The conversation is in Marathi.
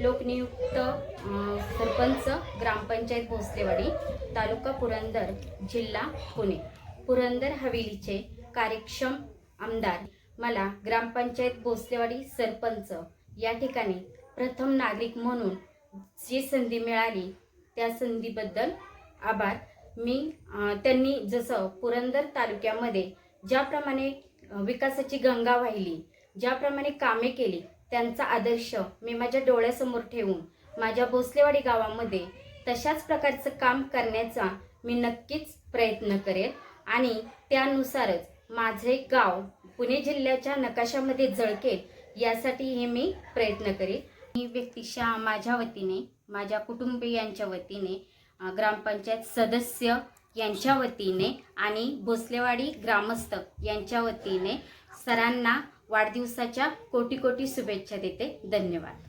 लोकनियुक्त सरपंच ग्रामपंचायत भोसलेवाडी तालुका पुरंदर जिल्हा पुणे. पुरंदर हवेलीचे कार्यक्षम आमदार मला ग्रामपंचायत भोसलेवाडी सरपंच या ठिकाणी प्रथम नागरिक म्हणून जी संधी मिळाली त्या संधीबद्दल आभार. मी त्यांनी जसं पुरंदर तालुक्यामध्ये ज्याप्रमाणे विकासाची गंगा वाहिली ज्याप्रमाणे कामे केली त्यांचा आदर्श मी माझ्या डोळ्यासमोर ठेवून माझ्या भोसलेवाडी गावामध्ये तशाच प्रकारचं काम करण्याचा मी नक्कीच प्रयत्न करेल आणि त्यानुसारच माझे गाव पुणे जिल्ह्याच्या नकाशामध्ये झळकेल यासाठी हे मी प्रयत्न करेल मी व्यक्तिशा माझ्या वतीने माझ्या कुटुंबियांच्या वतीने ग्रामपंचायत सदस्य यांच्या वतीने आणि भोसलेवाडी ग्रामस्थ यांच्या वतीने सरांना वाढदिवसाच्या कोटी कोटी शुभेच्छा देते. धन्यवाद.